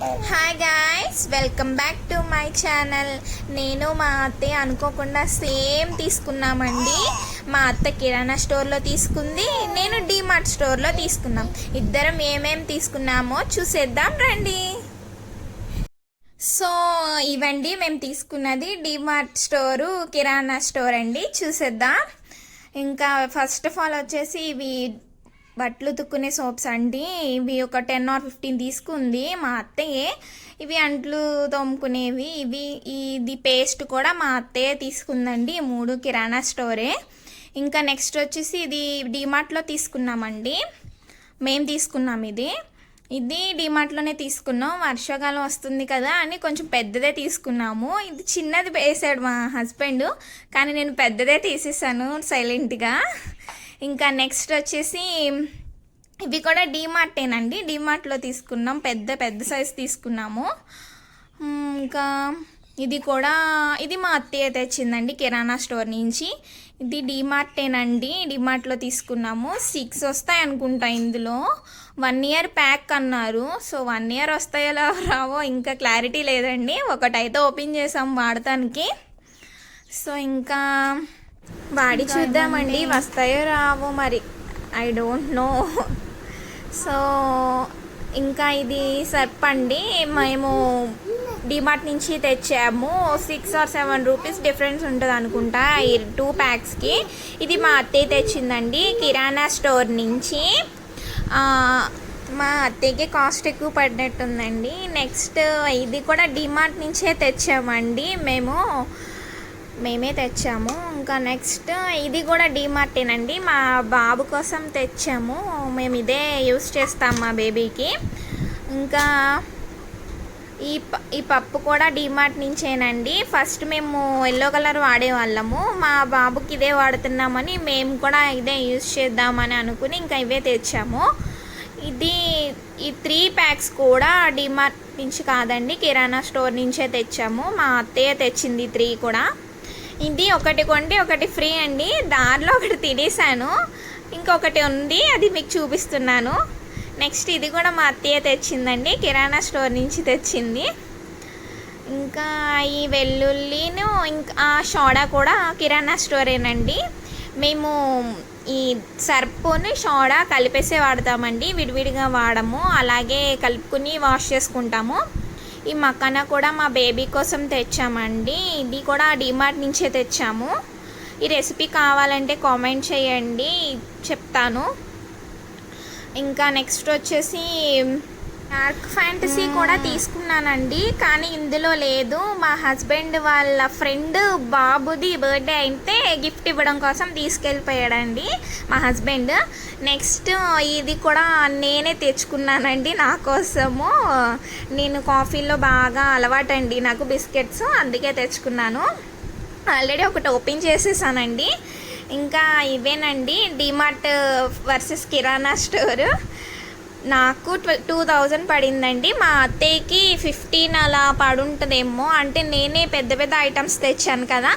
Hi guys welcome back to my channel నేను మా అత్తయ్య అనుకోకుండా సేమ్ తీసుకున్నామండి. మా అత్త కిరాణా స్టోర్లో తీసుకుంది నేను డీమార్ట్ స్టోర్లో తీసుకున్నాం. ఇద్దరం ఏమేం తీసుకున్నామో చూసేద్దాం రండి. సో ఇవండి మేము తీసుకున్నది డీమార్ట్ స్టోరు కిరాణా స్టోర్ అండి. చూసేద్దాం. ఇంకా ఫస్ట్ ఆఫ్ ఆల్ వచ్చేసి ఇవి బట్టలు ఉతుక్కునే సోప్స్ అండి. ఇవి ఒక టెన్ ఆర్ ఫిఫ్టీన్ తీసుకుంది మా అత్తయ్యే. ఇవి అంట్లు తోముకునేవి. ఇవి ఇది పేస్ట్ కూడా మా అత్తయ్య తీసుకుందండి. మూడు కిరాణా స్టోరే. ఇంకా నెక్స్ట్ వచ్చేసి ఇది డిమార్ట్లో తీసుకున్నామండి. మేము తీసుకున్నాం ఇది. ఇది డిమార్ట్లోనే తీసుకున్నాం. వర్షాకాలం వస్తుంది కదా అని కొంచెం పెద్దదే తీసుకున్నాము. ఇది చిన్నది వేసాడు మా హస్బెండ్. కానీ నేను పెద్దదే తీసేసాను సైలెంట్గా. ఇంకా నెక్స్ట్ వచ్చేసి ఇవి కూడా డీమార్టేనండి డీమార్ట్లో తీసుకున్నాం. పెద్ద పెద్ద సైజ్ తీసుకున్నాము. ఇంకా ఇది కూడా ఇది మా అత్తయ్య తెచ్చిందండి కిరాణా స్టోర్ నుంచి. ఇది డీమార్టేనండి డీమార్ట్లో తీసుకున్నాము. సిక్స్ వస్తాయి అనుకుంటా ఇందులో. వన్ ఇయర్ ప్యాక్ అన్నారు. సో వన్ ఇయర్ వస్తాయో లా- రావో ఇంకా క్లారిటీ లేదండి. ఒకటైతే ఓపెన్ చేసాం వాడటానికి సో ఇంకా వాడి చూద్దామండి వస్తాయో రావో మరి. ఐ డోంట్ నో సో ఇంకా ఇది సర్ప్ అండి మేము డిమార్ట్ నుంచి తెచ్చాము. Six or seven rupees difference ఉంటుంది అనుకుంటా ఈ టూ ప్యాక్స్కి ఇది మా అత్తయ్య తెచ్చిందండి కిరాణా స్టోర్ నుంచి. మా అత్తయ్యకి కాస్ట్ ఎక్కువ పడినట్టుందండి. నెక్స్ట్ ఇది కూడా డిమార్ట్ నుంచే తెచ్చామండి. మేము మేమే తెచ్చాము. ఇంకా నెక్స్ట్ ఇది కూడా డీమార్టేనండి మా బాబు కోసం తెచ్చాము. మేము ఇదే యూస్ చేస్తాం మా బేబీకి. ఇంకా ఈ ఈ పప్పు కూడా డీమార్ట్ నుంచేనండి. ఫస్ట్ మేము ఎల్లో కలర్ వాడేవాళ్ళము మా బాబుకి ఇదే వాడుతున్నామని మేము కూడా ఇదే యూస్ చేద్దామని అనుకుని ఇంకా ఇవే తెచ్చాము. ఇది ఈ త్రీ ప్యాక్స్ కూడా డిమార్ట్ నుంచి కాదండి. కిరాణా స్టోర్ నుంచే తెచ్చాము. మా అత్తయ్య తెచ్చింది త్రీ కూడా. ఇది ఒకటి కొంటే ఒకటి ఫ్రీ అండి. దారిలో ఒకటి తినేసాను ఇంకొకటి ఉంది అది మీకు చూపిస్తున్నాను. నెక్స్ట్ ఇది కూడా మా అత్తయ్య తెచ్చిందండి కిరాణా స్టోర్ నుంచి తెచ్చింది. ఇంకా ఈ వెల్లుల్లిను ఇంకా షోడా సోడా కూడా కిరాణా స్టోరేనండి. మేము ఈ సర్పుని సోడా కలిపేసే వాడతామండి విడివిడిగా వాడము. అలాగే కలుపుకుని వాష్ చేసుకుంటాము. ఈ మకానా కూడా మా బేబీ కోసం తెచ్చామండి. ఇది కూడా డిమార్ట్ నుంచే తెచ్చాము. ఈ రెసిపీ కావాలంటే కామెంట్ చేయండి. చెప్తాను. ఇంకా నెక్స్ట్ వచ్చేసి డార్క్ ఫ్యాంటసీ కూడా తీసుకున్నానండి కానీ ఇందులో లేదు. మా హస్బెండ్ వాళ్ళ ఫ్రెండ్ బాబుది బర్త్డే అయితే గిఫ్ట్ ఇవ్వడం కోసం తీసుకెళ్ళిపోయాడండి మా హస్బెండ్ నెక్స్ట్ ఇది కూడా నేనే తెచ్చుకున్నానండి నా కోసము. నేను కాఫీలో బాగా అలవాటండి నాకు బిస్కెట్స్ అందుకే తెచ్చుకున్నాను. ఆల్రెడీ ఒకటి ఓపెన్ చేసేసానండి. ఇంకా ఇవేనండి డిమార్ట్ వర్సెస్ కిరాణా స్టోర్ నాకు టూ థౌజండ్ పడిందండి. మా అత్తయ్యకి ఫిఫ్టీన్ అలా పడుంటుందేమో. అంటే నేనే పెద్ద పెద్ద ఐటమ్స్ తెచ్చాను కదా.